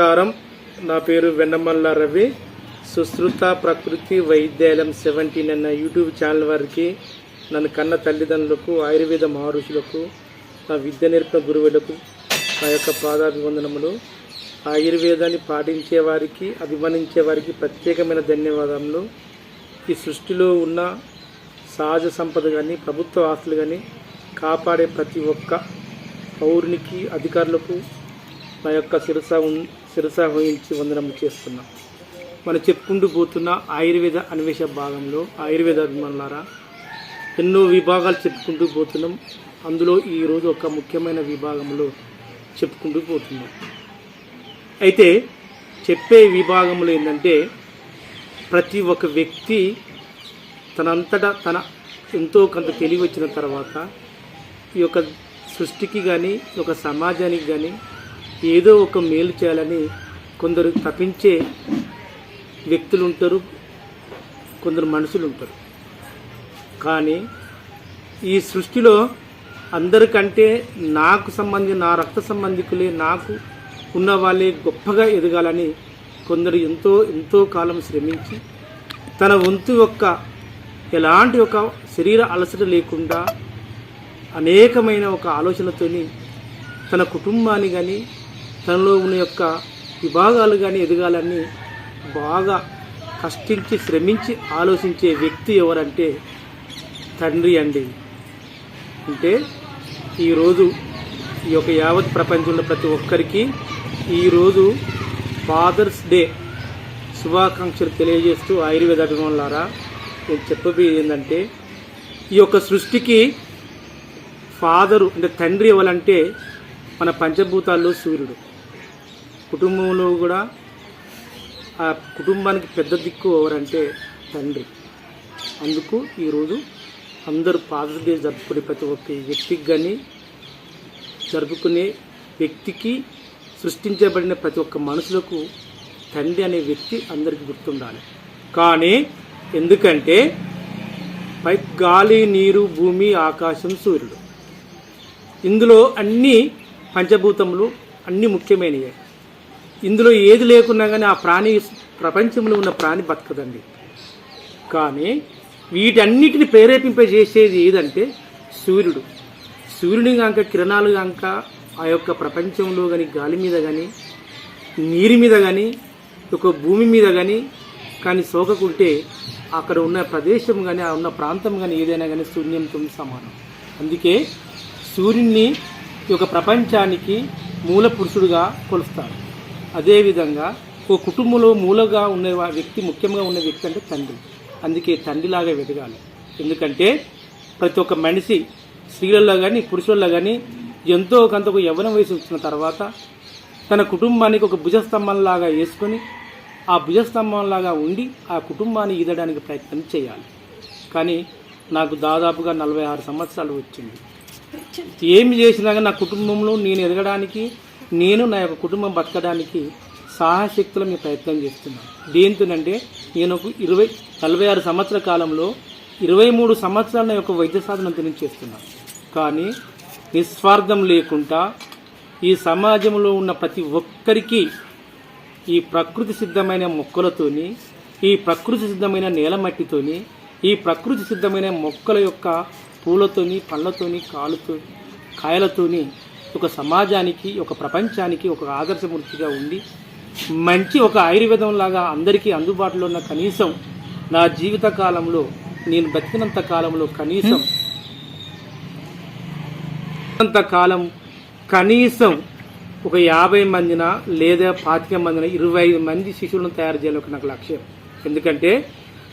నమస్కారం. నా పేరు వెన్నమల్ల రవి. సుశ్రుత ప్రకృతి వైద్యాలయం సెవెంటీన్ అన్న యూట్యూబ్ ఛానల్ వారికి నన్ను కన్న తల్లిదండ్రులకు ఆయుర్వేద మహర్షులకు నా విద్య నేర్పిన గురువులకు నా యొక్క పాదాభివందనములు. ఆయుర్వేదాన్ని పాటించే వారికి అభిమానించే వారికి ప్రత్యేకమైన ధన్యవాదములు. ఈ సృష్టిలో ఉన్న సహజ సంపద కానీ ప్రభుత్వ ఆస్తులు కానీ కాపాడే ప్రతి ఒక్క పౌరునికి అధికారులకు నా యొక్క శిరస శిరస వహించి వందనం చేస్తున్నాం. మనం చెప్పుకుంటూ పోతున్న ఆయుర్వేద అన్వేష భాగంలో ఆయుర్వేద అభిమానులారా ఎన్నో విభాగాలు చెప్పుకుంటూ పోతున్నాం. అందులో ఈరోజు ఒక ముఖ్యమైన విభాగంలో చెప్పుకుంటూ పోతున్నాం. అయితే చెప్పే విభాగంలో ఏంటంటే ప్రతి ఒక్క వ్యక్తి తనంతటా తన ఎంతో కొంత తెలివి వచ్చిన తర్వాత ఈ యొక్క సృష్టికి కానీ ఒక సమాజానికి కానీ ఏదో ఒక మేలు చేయాలని కొందరు తప్పించే వ్యక్తులు ఉంటారు కొందరు మనుషులు ఉంటారు కానీ ఈ సృష్టిలో అందరికంటే నాకు సంబంధి నా రక్త సంబంధికులే నాకు ఉన్న వాళ్ళే గొప్పగా ఎదగాలని కొందరు ఎంతో ఎంతో కాలం శ్రమించి తన వంతు యొక్క ఎలాంటి ఒక శరీర అలసట లేకుండా అనేకమైన ఒక ఆలోచనతోని తన కుటుంబాన్ని కానీ తనలో ఉన్న యొక్క విభాగాలు కానీ ఎదగాలని బాగా కష్టించి శ్రమించి ఆలోచించే వ్యక్తి ఎవరంటే తండ్రి అండి. అంటే ఈరోజు ఈ యొక్క యావత్ ప్రపంచంలో ప్రతి ఒక్కరికి ఈరోజు ఫాదర్స్ డే శుభాకాంక్షలు తెలియజేస్తూ ఆయుర్వేద అభిమానులారా నేను చెప్పబోయేది ఏంటంటే ఈ యొక్క సృష్టికి ఫాదరు అంటే తండ్రి ఎవరంటే మన పంచభూతాల్లో సూర్యుడు. కుటుంబంలో కూడా ఆ కుటుంబానికి పెద్ద దిక్కు ఎవరంటే తండ్రి. అందుకు ఈరోజు అందరూ ఫాదర్స్ డే జరుపుకునే ప్రతి ఒక్క వ్యక్తికి కానీ జరుపుకునే వ్యక్తికి సృష్టించబడిన ప్రతి ఒక్క మనుషులకు తండ్రి అనే వ్యక్తి అందరికీ గుర్తుండాలి. కానీ ఎందుకంటే పై గాలి నీరు భూమి ఆకాశం సూర్యుడు. ఇందులో అన్ని పంచభూతములు అన్ని ముఖ్యమైనవి ఇందులో ఏది లేకున్నా కానీ ఆ ప్రాణి ప్రపంచంలో ఉన్న ప్రాణి బతకదండి. కానీ వీటన్నిటిని ప్రేరేపింపజేసేది ఏదంటే సూర్యుడు. సూర్యుని కాక కిరణాలు కనుక ఆ యొక్క ప్రపంచంలో కానీ గాలి మీద కానీ నీరు మీద కానీ ఒక భూమి మీద కానీ కానీ సోకకుంటే అక్కడ ఉన్న ప్రదేశం కానీ ఆ ఉన్న ప్రాంతం కానీ ఏదైనా కానీ శూన్యంతో సమానం. అందుకే సూర్యుడిని ఈ యొక్క ప్రపంచానికి మూల పురుషుడుగా కొలుస్తారు. అదేవిధంగా ఒక కుటుంబంలో మూలగా ఉన్న వా- వ్యక్తి ముఖ్యంగా ఉన్న వ్యక్తి అంటే తండ్రి. అందుకే తండ్రిలాగా వెదగాలి. ఎందుకంటే ప్రతి ఒక్క మనిషి స్త్రీలలో కానీ పురుషుల్లో కానీ ఎంతో కొంత ఒక యవ్వన వయసు వచ్చిన తర్వాత తన కుటుంబానికి ఒక భుజస్తంభంలాగా వేసుకొని ఆ భుజస్తంభంలాగా ఉండి ఆ కుటుంబాన్ని ఈదడానికి ప్రయత్నం చేయాలి. కానీ నాకు దాదాపుగా నలభై ఆరు సంవత్సరాలు వచ్చింది. ఏమి చేసినా నా కుటుంబంలో నేను ఎదగడానికి నేను నా యొక్క కుటుంబం బతకడానికి సాహశక్తులు మీ ప్రయత్నం చేస్తున్నాను. దేంతోనంటే నేను ఒక ఇరవై నలభై ఆరు సంవత్సరాల కాలంలో ఇరవై మూడు సంవత్సరాల నా యొక్క వైద్య సాధనంతో నేను చేస్తున్నాను. కానీ నిస్వార్థం లేకుండా ఈ సమాజంలో ఉన్న ప్రతి ఒక్కరికి ఈ ప్రకృతి సిద్ధమైన మొక్కలతోని ఈ ప్రకృతి సిద్ధమైన నేల మట్టితోని ఈ ప్రకృతి సిద్ధమైన మొక్కల యొక్క పూలతోని పళ్ళతోని కాలుతో కాయలతోని ఒక సమాజానికి ఒక ప్రపంచానికి ఒక ఆదర్శమూర్తిగా ఉండి మంచి ఒక ఆయుర్వేదం లాగా అందరికీ అందుబాటులో ఉన్న కనీసం నా జీవిత కాలంలో నేను బతికినంత కాలంలో కనీసం అంత కాలం కనీసం ఒక యాభై మందిన లేదా పాతిక మందిన ఇరవై ఐదు మంది శిశువులను తయారు చేయాలి ఒక నాకు లక్ష్యం. ఎందుకంటే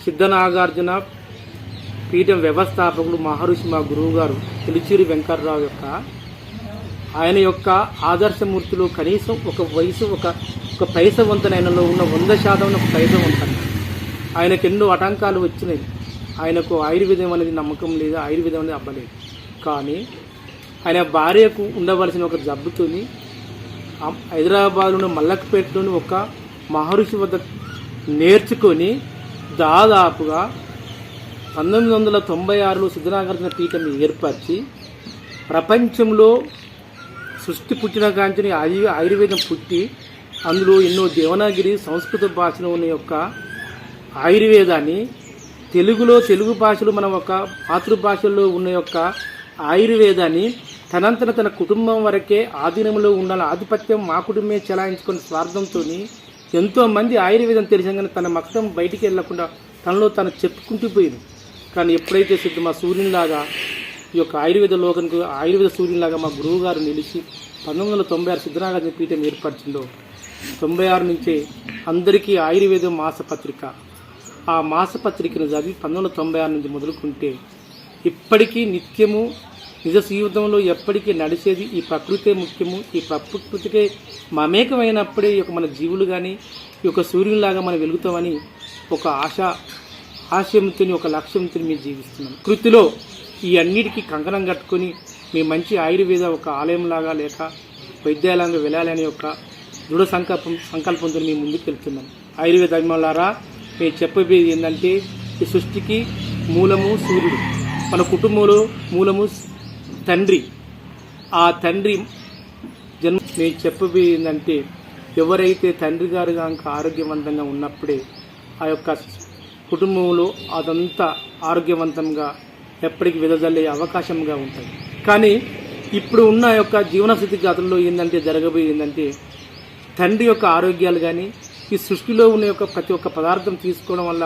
సిద్ధనాగార్జున పీఠం వ్యవస్థాపకుడు మహర్షి మా గురువు గారు పిలిచిరి వెంకట్రావు యొక్క ఆయన యొక్క ఆదర్శమూర్తులు కనీసం ఒక వయసు ఒక ఒక పైస వంతనైనలో ఉన్న వంద శాతం ఒక పైస వంతన ఆయనకు ఎన్నో ఆటంకాలు వచ్చినాయి. ఆయనకు ఆయుర్వేదం అనేది నమ్మకం లేదు ఆయుర్వేదం అనేది అవ్వలేదు కానీ ఆయన భార్యకు ఉండవలసిన ఒక జబ్బుతోని హైదరాబాద్లోని మల్లక్పేటలోని ఒక మహర్షి వద్ద నేర్చుకొని దాదాపుగా పంతొమ్మిది వందల తొంభై ఆరులో సిద్ధనాగార్జున పీఠం ఏర్పరిచి ప్రపంచంలో సృష్టి పుట్టిన కాంచిని ఆయు ఆయుర్వేదం పుట్టి అందులో ఎన్నో దేవనాగిరి సంస్కృత భాషలో ఉన్న యొక్క ఆయుర్వేదాన్ని తెలుగులో తెలుగు భాషలో మన ఒక మాతృభాషల్లో ఉన్న యొక్క ఆయుర్వేదాన్ని తనంతన తన కుటుంబం వరకే ఆధీనంలో ఉండాలి ఆధిపత్యం మా కుటుంబమే చెలాయించుకున్న స్వార్థంతో ఎంతోమంది ఆయుర్వేదం తెలిసాగానే తన మక్తం బయటికి వెళ్ళకుండా తనలో తను చెప్పుకుంటూ పోయింది. కానీ ఎప్పుడైతే సిద్ధమా సూర్యునిలాగా ఈ యొక్క ఆయుర్వేద లోకానికి ఆయుర్వేద సూర్యునిలాగా మా గురువు గారు నిలిచి పంతొమ్మిది వందల తొంభై ఆరు సిద్ధనాగార్జున పీఠం ఏర్పరిచిందో తొంభై ఆరు నుంచే అందరికీ ఆయుర్వేదం మాసపత్రిక. ఆ మాసపత్రికను చదివి పంతొమ్మిది వందల తొంభై ఆరు నుంచి మొదలుకుంటే ఇప్పటికీ నిత్యము నిజ జీవితంలో ఎప్పటికీ నడిచేది ఈ ప్రకృతే ముఖ్యము. ఈ ప్రకృతికే మమేకమైనప్పుడే ఈ యొక్క మన జీవులు కానీ ఈ యొక్క సూర్యునిలాగా మనం వెలుగుతామని ఒక ఆశ ఆశయంతో ఒక లక్ష్యంతో మేము జీవిస్తున్నాం. కృతిలో ఈ అన్నిటికీ కంకణం కట్టుకొని మీ మంచి ఆయుర్వేద ఒక ఆలయంలాగా లేక వైద్యాలయంగా వెళ్ళాలని ఒక దృఢ సంకల్పం సంకల్పంతో మేము ముందుకు వెళ్తున్నాం ఆయుర్వేద అభిమానులారా మేము చెప్పబోయేది ఏంటంటే ఈ సృష్టికి మూలము సూర్యుడు. మన కుటుంబంలో మూలము తండ్రి. ఆ తండ్రి జన్మ నేను చెప్పబోయేది ఏంటంటే ఎవరైతే తండ్రి గారు కనుక ఆరోగ్యవంతంగా ఉన్నప్పుడే ఆ యొక్క కుటుంబంలో అదంతా ఆరోగ్యవంతంగా ఎప్పటికీ వెదజల్లే అవకాశంగా ఉంటుంది కానీ ఇప్పుడు ఉన్న యొక్క జీవనస్థితి స్థితిగతుల్లో ఏంటంటే జరగబోయేది ఏంటంటే తండ్రి యొక్క ఆరోగ్యాలు కానీ ఈ సృష్టిలో ఉన్న యొక్క ప్రతి ఒక్క పదార్థం తీసుకోవడం వల్ల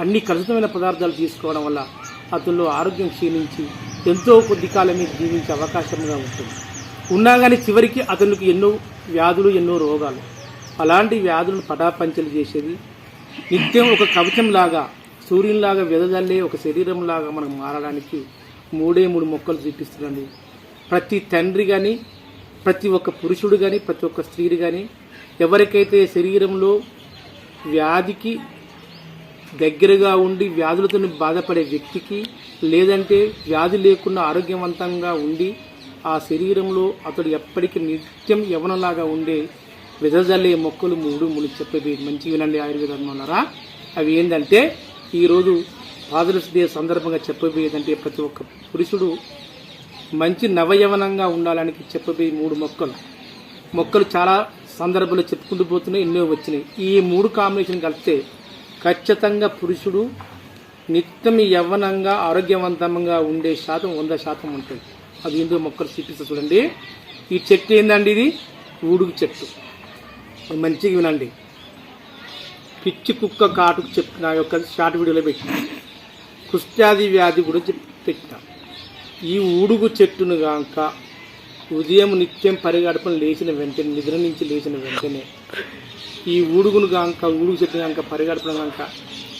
అన్ని కలుషితమైన పదార్థాలు తీసుకోవడం వల్ల అతనిలో ఆరోగ్యం క్షీణించి ఎంతో కొద్ది కాలమే జీవించే అవకాశంగా ఉంటుంది. ఉన్నా కానీ చివరికి అతనికి ఎన్నో వ్యాధులు ఎన్నో రోగాలు. అలాంటి వ్యాధులను పటాపంచలు చేసేది నిత్యం ఒక కవచంలాగా సూర్యునిలాగా వెదజల్లే ఒక శరీరంలాగా మనం మారడానికి మూడే మూడు మొక్కలు చూపిస్తున్నాడు ప్రతి తండ్రి కానీ ప్రతి ఒక్క పురుషుడు కానీ ప్రతి ఒక్క స్త్రీ కానీ ఎవరికైతే శరీరంలో వ్యాధికి దగ్గరగా ఉండి వ్యాధులతో బాధపడే వ్యక్తికి లేదంటే వ్యాధి లేకుండా ఆరోగ్యవంతంగా ఉండి ఆ శరీరంలో అతడు ఎప్పటికీ నిత్యం యవనలాగా ఉండే వెదజల్లే మొక్కలు మూడు మూడు చెప్పేది మంచి వినండి ఆయుర్వేదంలోనరా అవి ఏంటంటే ఈరోజు ఫాదర్స్ డే సందర్భంగా చెప్పబోయేదంటే ప్రతి ఒక్క పురుషుడు మంచి నవయవనంగా ఉండాలని చెప్పబోయే మూడు మొక్కలు. మొక్కలు చాలా సందర్భంలో చెప్పుకుంటూ పోతున్నాయి ఎన్నో వచ్చినాయి. ఈ మూడు కాంబినేషన్ కలిస్తే ఖచ్చితంగా పురుషుడు నిత్యం యవ్వనంగా ఆరోగ్యవంతంగా ఉండే శాతం వంద శాతం ఉంటుంది. అది ఏందో మొక్కలు చూపిస్తా చూడండి. ఈ చెట్టు ఏందండి ఇది? ఊడుగు చెట్టు. మంచిగా వినండి. పిచ్చి కుక్క కాటుకు చెప్పిన నా యొక్క షార్ట్ వీడియోలో పెట్టిన. కుష్ఠాది వ్యాధి గురించి పెట్టిన. ఈ ఊడుగు చెట్టును గాక ఉదయం నిత్యం పరిగడపను లేచిన వెంటనే నిద్ర నుంచి లేచిన వెంటనే ఈ ఊడుగును గాక ఊడుగు చెట్టును గాక పరిగడపను గాక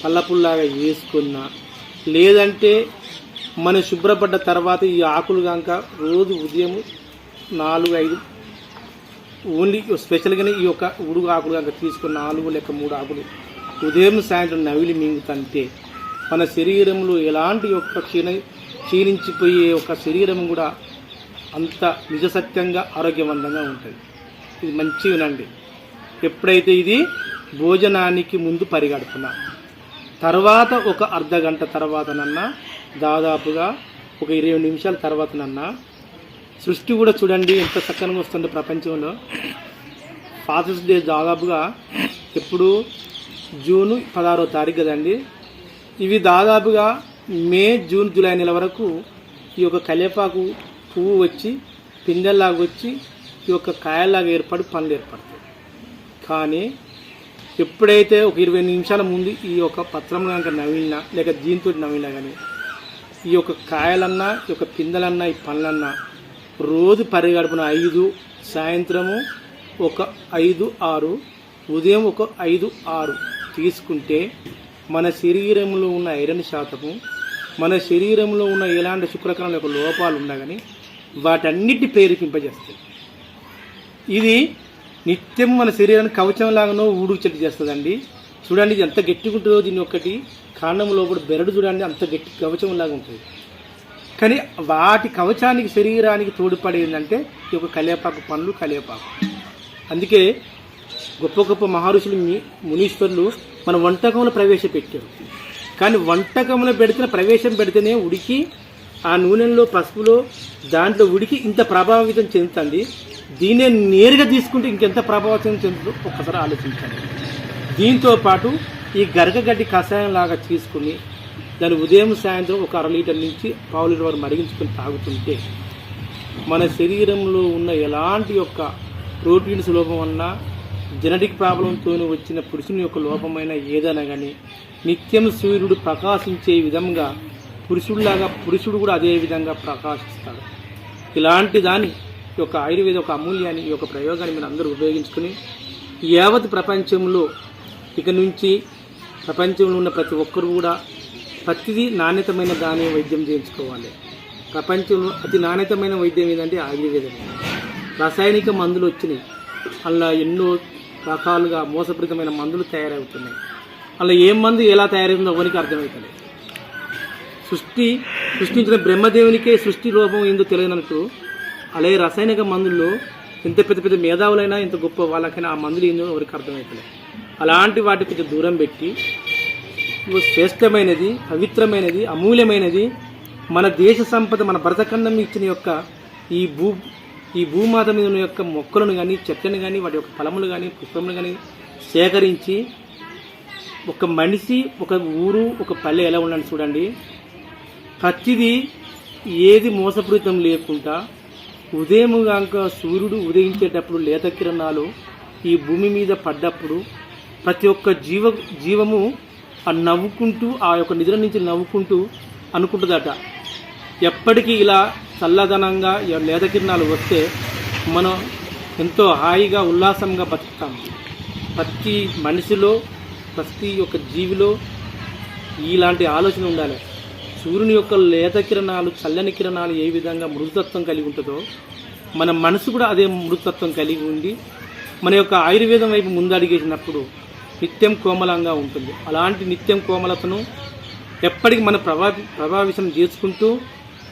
పల్లపుల్లాగా వేసుకున్న. లేదంటే మన శుభ్రపడ్డ తర్వాత ఈ ఆకులు గాక రోజు ఉదయం నాలుగు ఐదు ఓన్లీ స్పెషల్గానే ఈ యొక్క ఉడుగు ఆకులు కనుక తీసుకున్న నాలుగు లేక మూడు ఆకులు ఉదయం సాయంత్రం నవిలి మింగుతంటే మన శరీరంలో ఎలాంటి యొక్క క్షీణ క్షీణించిపోయే ఒక శరీరం కూడా అంత నిజసత్యంగా ఆరోగ్యవంతంగా ఉంటుంది. ఇది మంచి వినండి. ఎప్పుడైతే ఇది భోజనానికి ముందు పరిగడుపున తర్వాత ఒక అర్ధ గంట తర్వాతనన్నా దాదాపుగా ఒక ఇరవై నిమిషాల తర్వాతనన్నా సృష్టి కూడా చూడండి ఎంత చక్కగా వస్తుంది ప్రపంచంలో. ఫాదర్స్ డే దాదాపుగా ఎప్పుడు? జూన్ పదహారో తారీఖు కదండి. ఇవి దాదాపుగా మే జూన్ జూలై నెల వరకు ఈ యొక్క కలేపాకు పువ్వు వచ్చి పిందెల్లాగా వచ్చి ఈ యొక్క కాయల్లాగా ఏర్పడి పనులు ఏర్పడతాయి. కానీ ఎప్పుడైతే ఒక ఇరవై నిమిషాల ముందు ఈ యొక్క పత్రం కనుక నవ్వినా లేక దీంతో నవ్వినా కానీ ఈ యొక్క కాయలన్నా ఈ యొక్క పిందెలన్నా ఈ పనులన్నా రోజు పరిగడుపున ఐదు సాయంత్రము ఒక ఐదు ఆరు ఉదయం ఒక ఐదు ఆరు తీసుకుంటే మన శరీరంలో ఉన్న ఐరన్ శాతము మన శరీరంలో ఉన్న ఎలాంటి శుక్రకణాల యొక్క లోపాలు ఉన్నా కానీ వాటన్నిటి ప్రేరేపింపజేస్తాయి. ఇది నిత్యం మన శరీరానికి కవచంలాగానో లాగానో చేస్తుందండి. చూడండి ఇది ఎంత గట్టిగా ఉంటుందో దీని ఒకటి కాండం లోపల బెరడు చూడండి అంత గట్టి కవచంలాగా ఉంటుంది. కానీ వాటి కవచానికి శరీరానికి తోడ్పడేందంటే ఈ యొక్క కలియపాకు పండ్లు కలియపాకు అందుకే గొప్ప గొప్ప మహర్షులు మునీశ్వరులు మన వంటకంలో ప్రవేశపెట్టారు. కానీ వంటకంలో పెడితే ప్రవేశం పెడితేనే ఉడికి ఆ నూనెలో పసుపులో దాంట్లో ఉడికి ఇంత ప్రభావితం చెందుతుంది. దీన్నే నేరుగా తీసుకుంటే ఇంకెంత ప్రభావితం చెందుతుందో ఒక్కసారి ఆలోచించండి. దీంతో పాటు ఈ గరగగడ్డి కషాయం లాగా తీసుకుని దాన్ని ఉదయం సాయంత్రం ఒక అర లీటర్ నుంచి పావు లీటర్ వరకు మరిగించుకొని తాగుతుంటే మన శరీరంలో ఉన్న ఎలాంటి యొక్క ప్రోటీన్స్ లోపం అన్నా జెనటిక్ ప్రాబ్లంతో వచ్చిన పురుషుని యొక్క లోపమైన ఏదైనా కానీ నిత్యం సూర్యుడు ప్రకాశించే విధంగా పురుషుడిలాగా పురుషుడు కూడా అదే విధంగా ప్రకాశిస్తాడు. ఇలాంటి దాని యొక్క ఆయుర్వేద ఒక అమూల్యాన్ని ఈ యొక్క ప్రయోగాన్ని మీరు అందరూ ఉపయోగించుకుని యావత్ ప్రపంచంలో ఇక నుంచి ప్రపంచంలో ఉన్న ప్రతి ఒక్కరు కూడా ప్రతిదీ నాణ్యతమైన దాని వైద్యం చేయించుకోవాలి. ప్రపంచంలో అతి నాణ్యతమైన వైద్యం ఏంటంటే ఆయుర్వేదం. రాసాయనిక మందులు వచ్చినాయి. అలా ఎన్నో రకాలుగా మోసపూరితమైన మందులు తయారవుతున్నాయి. అలా ఏ మందు ఎలా తయారైందో ఎవరికి అర్థమవుతుంది సృష్టి సృష్టించిన బ్రహ్మదేవునికే సృష్టి రూపం ఏందో తెలియనట్టు అలాగే రసాయనిక మందుల్లో ఎంత పెద్ద పెద్ద మేధావులైనా ఎంత గొప్ప వాళ్ళకైనా ఆ మందులు ఏందో ఎవరికి అర్థమవుతుంది అలాంటి వాటి కొంచెం దూరం పెట్టి శ్రేష్టమైనది పవిత్రమైనది అమూల్యమైనది. మన దేశ సంపద మన భరతఖండం ఇచ్చిన యొక్క ఈ భూ ఈ భూమాత మీద ఉన్న యొక్క మొక్కలను కానీ చెట్లను కానీ వాటి యొక్క ఫలములు కానీ పుష్పములు కానీ సేకరించి ఒక మనిషి ఒక ఊరు ఒక పల్లె ఎలా ఉండాలి చూడండి. ప్రతిదీ ఏది మోసపూరితం లేకుండా ఉదయం కాక సూర్యుడు ఉదయించేటప్పుడు లేత కిరణాలు ఈ భూమి మీద పడ్డప్పుడు ప్రతి ఒక్క జీవ జీవము నవ్వుకుంటూ ఆ యొక్క నిద్ర నుంచి నవ్వుకుంటూ అనుకుంటుందట. ఎప్పటికీ ఇలా చల్లదనంగా లేత కిరణాలు వస్తే మనం ఎంతో హాయిగా ఉల్లాసంగా బతుకుతాం. ప్రతి మనిషిలో ప్రతి ఒక్క జీవిలో ఇలాంటి ఆలోచన ఉండాలి. సూర్యుని యొక్క లేత కిరణాలు చల్లని కిరణాలు ఏ విధంగా మృదుతత్వం కలిగి ఉంటుందో మన మనసు కూడా అదే మృదుతత్వం కలిగి ఉండి మన యొక్క ఆయుర్వేదం వైపు ముందడిగేసినప్పుడు నిత్యం కోమలంగా ఉంటుంది. అలాంటి నిత్యం కోమలతను ఎప్పటికీ మన ప్రభా ప్రభావితం చేసుకుంటూ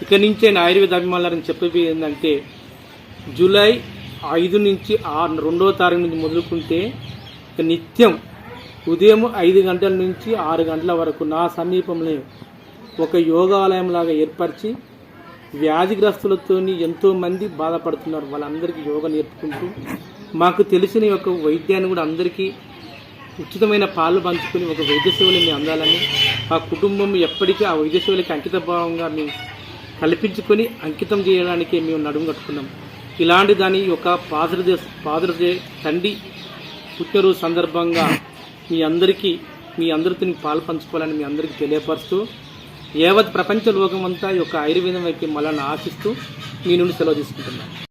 ఇక నుంచే నా ఆయుర్వేద అభిమానులని చెప్పేది ఏంటంటే జూలై ఐదు నుంచి ఆరు రెండో తారీఖు నుంచి మొదలుకుంటే ఇక నిత్యం ఉదయం ఐదు గంటల నుంచి ఆరు గంటల వరకు నా సమీపంలో ఒక యోగాలయం లాగా ఏర్పరిచి వ్యాధిగ్రస్తులతో ఎంతోమంది బాధపడుతున్నారు. వాళ్ళందరికీ యోగా నేర్పుకుంటూ మాకు తెలిసిన యొక్క వైద్యాన్ని కూడా అందరికీ ఉచితమైన పాలు పంచుకొని ఒక వైద్య సేవలు అందాలని మా కుటుంబం ఎప్పటికీ ఆ వైద్య సేవలకి అంకిత భావంగా మేము కల్పించుకొని అంకితం చేయడానికి మేము నడుము కట్టుకున్నాం. ఇలాంటి దాని యొక్క ఫాదర్ డే ఫాదర్ డే తండ్రి పుట్టినరోజు సందర్భంగా మీ అందరికీ మీ అందరితో పాలు పంచుకోవాలని మీ అందరికీ తెలియపరుస్తూ యావత్ ప్రపంచ లోకమంతా ఈ యొక్క ఆయుర్వేదం వైపు మళ్ళీ ఆశిస్తూ మీ నుండి సెలవు తీసుకుంటున్నాను